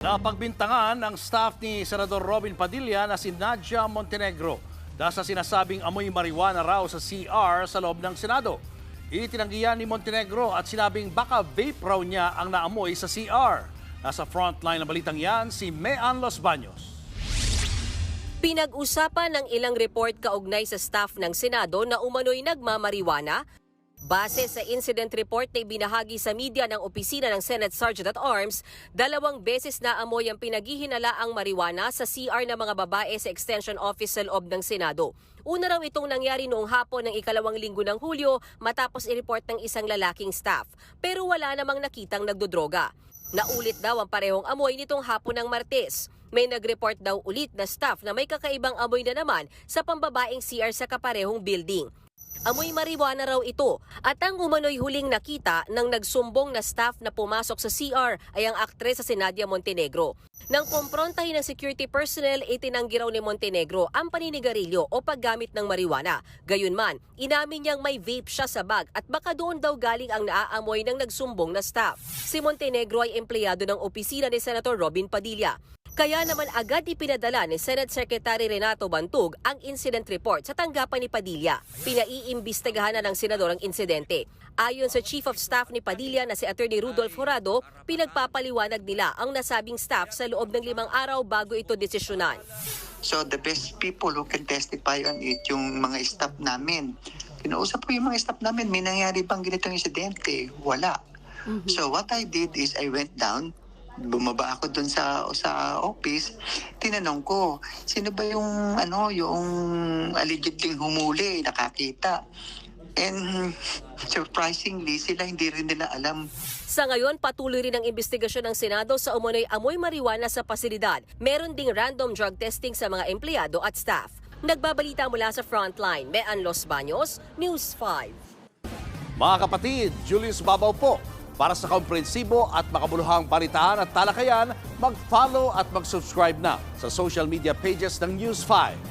Napagbintangan ng staff ni Senador Robin Padilla na si Nadia Montenegro dahil sa sinasabing amoy marijuana raw sa CR sa loob ng Senado. Itinanggihan ni Montenegro at sinabing baka vape raw niya ang naamoy sa CR. Nasa frontline ng balitang yan si Mean Los Baños. Pinag-usapan ng ilang report kaugnay sa staff ng Senado na umano'y nagmamariwana Base sa incident report na ibinahagi sa media ng opisina ng Senate Sergeant at Arms, dalawang beses na amoy ang pinaghihinalaang marijuana sa CR ng mga babae sa Extension Office sa loob ng Senado. Una raw itong nangyari noong hapon ng ikalawang linggo ng Hulyo matapos i-report ng isang lalaking staff. Pero wala namang nakitang nagdodroga. Naulit daw ang parehong amoy nitong hapon ng Martes. May nag-report daw ulit na staff na may kakaibang amoy na naman sa pambabaeng CR sa kaparehong building. Amoy marijuana raw ito at ang umano'y huling nakita ng nagsumbong na staff na pumasok sa CR ay ang aktres sa si Nadia Montenegro. Nang kumprontahin ng security personnel, itinanggi raw ni Montenegro ang paninigarilyo o paggamit ng marijuana. Gayunman, inamin niyang may vape siya sa bag at baka doon daw galing ang naaamoy ng nagsumbong na staff. Si Montenegro ay empleyado ng opisina ni Senator Robin Padilla. Kaya naman agad ipinadala ni Senate Secretary Renato Bantug ang incident report sa tanggapan ni Padilla. Pinaiimbestigahan na ng senador ang insidente. Ayon sa Chief of Staff ni Padilla na si Attorney Rudolph Horado, pinagpapaliwanag nila ang nasabing staff sa loob ng limang araw bago ito desisyonan. So the best people who can testify on it, yung mga staff namin. Kinausap ko yung mga staff namin, may nangyari bang ganitong insidente? Wala. So what I did is I went down, bumaba ako dun sa sa office, tinanong ko, sino ba yung ano, yung allegedly humuli, nakakita. And surprisingly, sila hindi rin nila alam Sa ngayon, patuloy rin ang investigasyon ng Senado sa umunoy amoy marijuana sa pasilidad. Meron ding random drug testing sa mga empleyado at staff. Nagbabalita mula sa Frontline, Mean Los Baños, News 5. Mga kapatid, Julius Babaw po. Para sa komprehensibo at makabuluhang balitaan at talakayan, mag-follow at mag-subscribe na sa social media pages ng News 5.